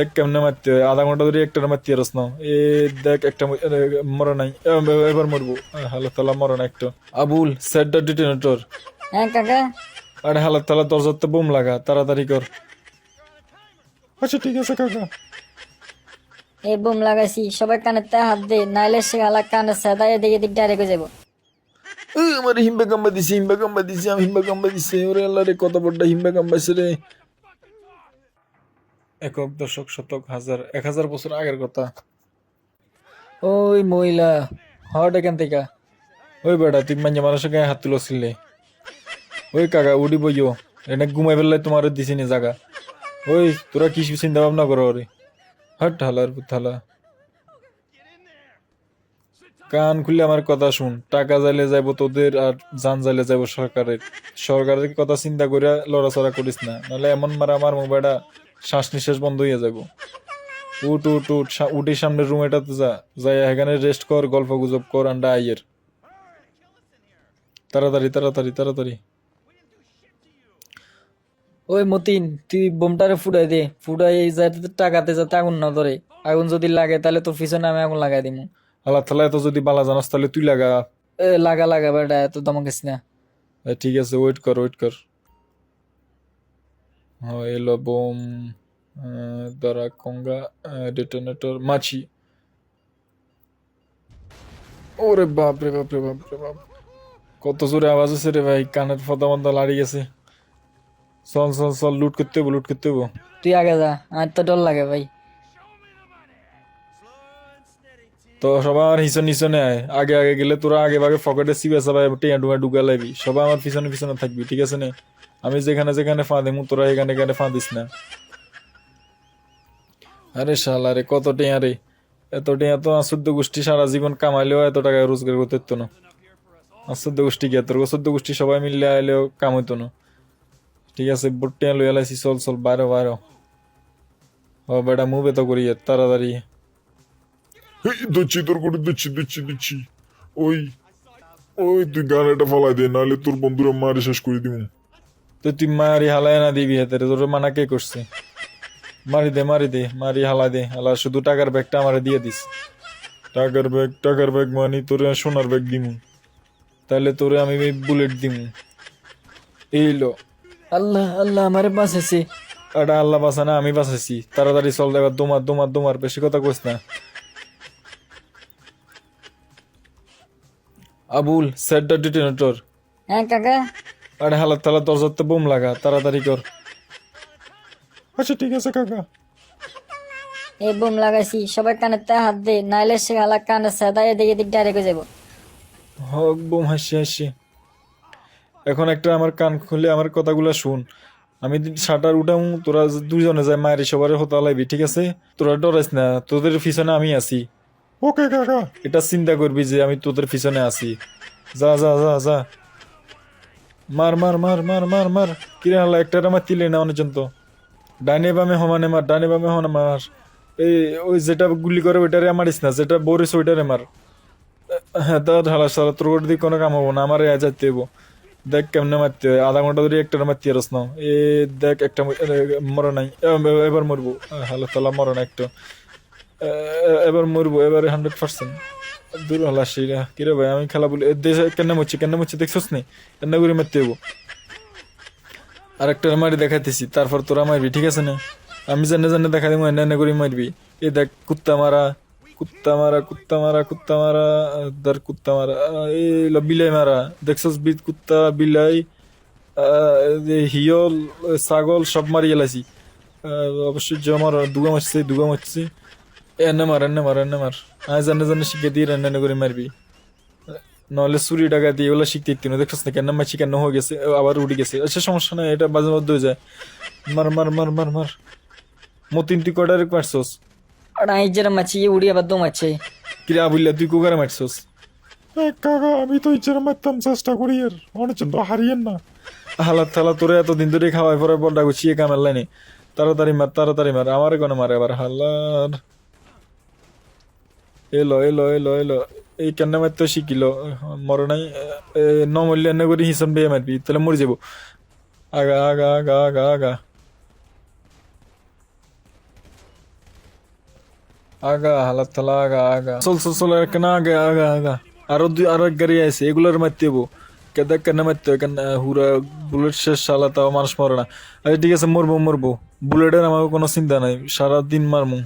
দেখ কেমনে মারতে আধা ঘণ্টা ধরে একটা মারতে পারস না। এ দেখ একটা মরে নাই। এবার মরবো। হালত তালা মরে না একটা। আবুল সেট ডিটেনেটর হ্যাঁ কাকা। আরে হালত তালা দরজাতে বোম লাগা তাড়াতাড়ি কর। আচ্ছা ঠিক আছে কাকা। এই বোম লাগাইছি সবাই কানে তে হাত দে নাইলে সে হালা কানে সাদাই এদিকে দিক ডাইরেক্ট যাব। এই আমার হিম্বা কাম্বা দিছে হিম্বা কাম্বা দিছে আমি হিম্বা কাম্বা দিছে ওরে আল্লাহ রে কত বড় হিম্বা কাম্বাছে রে। একক দশক শতক হাজার এক হাজার বছর আগের কথা। ওই মহিলা হট এখান থেকে? ওই বেটা তুই মাঞ্জা মানুষের গায়ে হাত তুলছিলে ওই কাকা উডি বইও এনে ঘুমাই ফেললে তোমার দিছি নি জায়গা ওই তোরা কি চিন্তা ভাবনা করো রে? হট হালার হালা। কান খুলে আমার কথা শুন টাকা যাইলে যাইব তোদের আর জান যাইলে যাইব সরকারের। সরকারের কথা চিন্তা করে লড়াচড়া করিস না নাহলে এমন মারা আমার মোবাইলটা শ্বাস নিঃশ্বাস বন্ধ হয়ে যাব। উঠ উঠ উঠ উঠে সামনের রুম এটাতে যা। যাই এখানে রেস্ট কর গল্প গুজব কর আন্ডা আইয়ের তাড়াতাড়ি তাড়াতাড়ি তাড়াতাড়ি। ওই মতিন তুই বোমটারে ফুটাই দে। ফুটাই যাতে টাকাতে যাতে আগুন না ধরে। আগুন যদি লাগে তাহলে তোর পিছনে আমি আগুন লাগাই দিমু। আল্লাহ তালা এত যদি বালা জানাস তাহলে তুই লাগা। এ লাগা লাগা বেটা এত দমকিস না। ঠিক আছে ওয়েট কর ওয়েট কর। এলো বোম দ্বারা কঙ্গা ডেটোনেটর মাছি ওরে বাপ রে বাপ রে বাপ রে বাপ। কত জোরে আওয়াজ আছে রে ভাই কানের ফদা মন্দা লাড়ি গেছে। চল চল চল লুট করতে হব লুট করতে হব তুই আগে যা আমার তো ডর লাগে ভাই। তো সবার হিসন হিসনে আয়। আগে আগে গেলে তোরা আগে ভাগে ফকেটে সিবে সবাই টেয়া ডুয়া ডুগা লাইবি। সবাই আমার পিছনে পিছনে থাকবি ঠিক আছে না? আমি যেখানে যেখানে ফাঁদি দেবো তোরা এখানে এখানে ফাঁদিস না। আরে শালা রে, কত টিয়া রে। এত টেয়া তো আসুদ্ধ গোষ্ঠী সারা জীবন কামাইলেও এত টাকা রোজগার করতে হতো না। আসুদ্ধ গোষ্ঠী কি তোর আসুদ্ধ গোষ্ঠী সবাই মিললে আইলেও কাম হইতো না। ঠিক আছে, বোট টেয়া লই আলাইছি চল চল, বাইরে বাইরে। ও বেটা মুভে তো করি তাড়াতাড়ি। দিচ্ছি তোর করে দিচ্ছি দিচ্ছি দিচ্ছি। ওই ওই, তুই গানাটা ফালাই দে, নাহলে তোর বন্ধুরা মারে শেষ করে দিব তো তুই মারি হালাই না দিবি হাতে তোর মানা কে করছে? মারি দে মারি দে মারি হালা দে। হালা শুধু টাকার ব্যাগটা আমার দিয়ে দিস। টাকার ব্যাগ টাকার ব্যাগ মানি তোরে সোনার ব্যাগ দিমু। তাহলে তোরে আমি বুলেট দিমু। এই লো। আল্লাহ আল্লাহ আমারে বাঁচাইছে। এটা আল্লাহ বাঁচানা আমি বাঁচাইছি। তাড়াতাড়ি চল এবার দোমার দোমার দোমার বেশি কথা কইস না। আবুল সেট দ্য ডিটেনেটর হ্যাঁ কাকা। আরে হালাত তালা দরজাতে বোম লাগা তাড়াতাড়ি কর। আচ্ছা ঠিক আছে কাকা। এই বোম লাগাইছি সবাই কানে তে হাত দে নাইলে সে হালা কানে সাদাই এদিকে দিক ডাইরেক্ট হয়ে যাব। হক বোম হাসি হাসি। এখন একটা আমার কান খুলে আমার কথাগুলো শুন। আমি শাটার উঠাম তোরা দুজনে যায় মায়ের সবার হতা লাইবি ঠিক আছে? তোরা ডরাইস না তোদের পিছনে আমি আছি। ওকে কাকা। এটা চিন্তা করবি যে আমি তোদের পিছনে আছি। যা যা যা যা। মার মার মার মার মার মার। কিরে হালা একটা আমার তিলে না অনেক তো। ডাইনে বামে সমানে মার ডাইনে বামে সমানে মার। এই, ওই যেটা গুলি করে ওইটারে মারিস না, যেটা বরিস ওইটারে মার। হ্যাঁ তার হালা সারা তোর ওর দিকে কোনো কাম হব না, আমার যাইতে হব। দেখ কেমনে মারতে হয়, আধা ঘণ্টা ধরে একটা মারতে পারস না। এ, দেখ একটা মরে নাই। এবার মরবো। হালা, তালা মরে না একটা। এবার মরবো, এবারে হান্ড্রেড পার্সেন্ট দূর হলা সেইরা কিরে ভাই? আমি খেলা বলি এ দেশে কেন মুচ্ছি কেন মুচ্ছি দেখছস নি? কেন করে মারতে হব আর একটা মারি দেখাইতেছি, তারপর তোরা মারবি, ঠিক আছে না? আমি জানে জানে দেখা দিব, এনে এনে করে মারবি। এ দেখ, কুত্তা মারা কুত্তা মারা কুত্তা মারা কুত্তা মারা দার কুত্তা মারা লো, বিলাই মারা। দেখছস বি কুত্তা, বিলাই হিয়ল ছাগল, সব মারি গেলাইছি অবশ্যই জমার দুগা মারছে দুগা মারছে। এনে মার এনে মার এনে মার আজ জানে জানে শিখে এনে করে মারবি। নহলে চুরি টাকা দিয়ে ওগুলো শিখতে ইত্যাদি দেখছিস না কেন মাছি কেন হয়ে গেছে আবার উঠে গেছে। আচ্ছা সমস্যা নাই এটা বাজে মধ্যে হয়ে যায়। মার মার মার মার মার। মতিন তুই কটারে মারছস? আই যেটা মাছি উড়ি আবার দম আছে। কিরে আবুল্লা তুই কুকারে মারছস? কাকা আমি তো ইচ্ছা মারতাম চেষ্টা করি আর অনেক তো হারিয়েন না। হালাত থালা তোরে এতদিন ধরে খাওয়াই পরে বলটা গুছিয়ে কামের লাইনে। তাড়াতাড়ি মার তাড়াতাড়ি মার। আমার কোনো মারে আবার হালার। এলো এলো এলো এলো। এই কেন মারতে শিখিল? মর নাই। ন মরলে এনে করে হিসাব বেয়ে মারবি, তাহলে মরে যাব। আগা আগা আগা আগা আগা। আগা হালাত থালা, আগা আগা। চল চল চল কেন আগা আগা আগা। আরও দুই, আরও এক গাড়ি আছে, এগুলোর মারতে হব। কেদা কেন মারতে হবে কেন, হুরা, বুলেট শেষ, শালা, তাও মানুষ মরে না। আচ্ছা ঠিক আছে, মরবো মরবো। বুলেটের আমার কোনো চিন্তা নাই সারা দিন মারমু।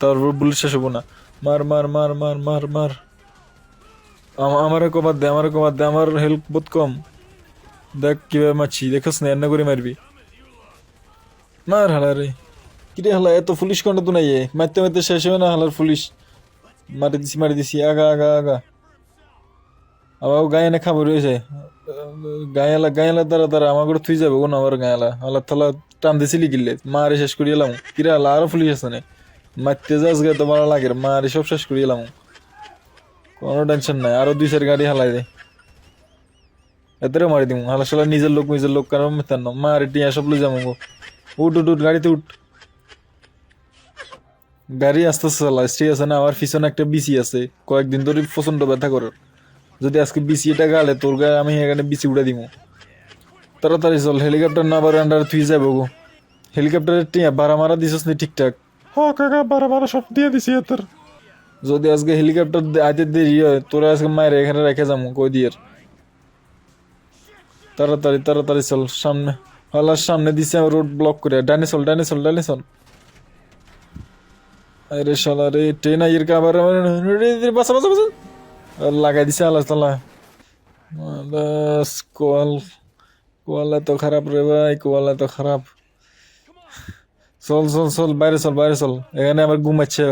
তারপর বুলেট শেষ হব না। মার মার মার মার মার মার। আমা- আমারে কবার দে, আমারে কবার দে, আমার হেল্প বহুত কম। দেখ কীভাবে মারছি, দেখোস না এন্ন করে মারবি। মার হালা রে। কিরে হালা, এত পুলিশ কন্ড তো নাই? মারতে মারতে শেষ হয় না হালার পুলিশ মারি দিছি মারি দিছি, আগা আগা আগা। আবার গায়ে না খাবার রয়েছে। গায়েলা গায়েলা দ্বারা দ্বারা আমার করে থুই যাবে, কোন আমার গায়েলা। হালা থালা টান দিছিলি কিনলে মারে শেষ করিয়ে এলাম কিরে হালা, আরও পুলিশ আছে না। মারতে যাস গে তো ভালো লাগে মারে সব শেষ করিয়ে এলাম। কোনো টেনশন নাই, আরও দুই চার গাড়ি হালাই দে। এতেও মারি দিমু, হালা শালা নিজের লোক নিজের লোক কারণ মেতান না। মারে টিয়া, সব লই যাব। উঠ উঠ উঠ, গাড়িতে উঠ। গাড়ি আস্তে আস্তে চালা স্টে আছে না আমার পিছনে একটা বিসি আছে। কয়েকদিন ধরে প্রচণ্ড ব্যথা করে। যদি আজকে বিসি এটা গালে, তোর গায়ে আমি এখানে বিসি উড়ে দিব তাড়াতাড়ি চল, হেলিকপ্টার না আবার আন্ডার তুই যাব গো। হেলিকপ্টারের টিয়া, ভাড়া মারা দিছিস নি ঠিকঠাক? হ কাকা, বারো বারো সব দিয়ে দিছি এতের যদি আজকে হেলিকপ্টার আইতে দেরি হয়, তোরা আজকে মায়ের এখানে রেখে যাব কই দিয়ে। তাড়াতাড়ি তাড়াতাড়ি চল, সামনে। হলার সামনে দিছে রোড ব্লক করে। ডানে চল ডানে চল ডানে চল। আরে শালা, রে ট্রেন আইয়ের কা আবার বাসা বাসা বাসা লাগাই দিছে আল্লাহ তালা। বাস কোয়াল এত খারাপ রে ভাই, কোয়াল এত খারাপ। চল চল চল, বাইরে চল বাইরে চল। এখানে আবার ঘুমাচ্ছে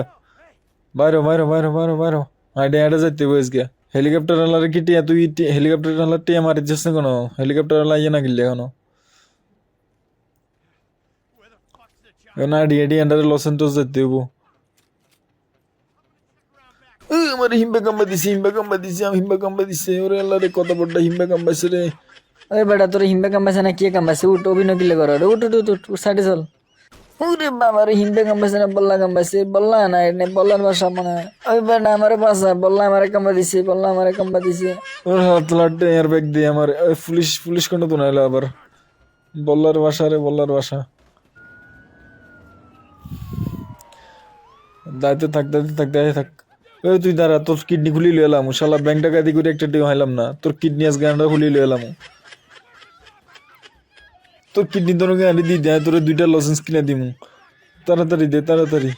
বাইরো বাইরো বাইরো বাইরো বাইরো হাইডে হাইডে যাইতে বইস গিয়া হেলিকপ্টার আলারে কি টিয়া, তুই হেলিকপ্টার আলার টিয়া মারি যাস না কোনো? হেলিকপ্টার আলা ইয়ে না গিলে এখনও? এখন আডি আডি আন্ডারে লস এন্টোস যাইতে হইব। আমার হিম্বা কাম্বা দিছে, হিম্বা কাম্বা দিছে আমি হিম্বা কাম্বা দিছে। ওরে আল্লাহ রে, কত বড় হিম্বা কাম্বাইছে রে। ওই বেটা, তোর হিম্বে কাম্বাইছে না কে কাম্বাইছে উঠ, অভিনয় কিলে করো। উঠ উঠ উঠ, সাইডে চল। না বল্লা কাম্বাইছে বল্লা না এনে বল্লার ভাষা মানে ওই বাসা কাম্বা দিছে, বল্লা আমারে কাম্বা দিছে। ওর হাত লাটে এয়ার ব্যাগ দিয়ে আমার, ওই পুলিশ পুলিশ কোন তো নাইলো আবার। বল্লার বাসা রে, বল্লার বাসা। থাক দায়িত্বে থাক থাক। ওই তুই দাঁড়া, তোর কিডনি খুলি এলাম। শালা ব্যাংক টাকাতি করে একটা ডিও হাইলাম না। তোর কিডনি আজকে খুলি লই এলাম। তোর কিডনি তোর গাড়ি দিয়ে দেয় তোর দুইটা লাইসেন্স কিনে দিমু। তাড়াতাড়ি দে তাড়াতাড়ি।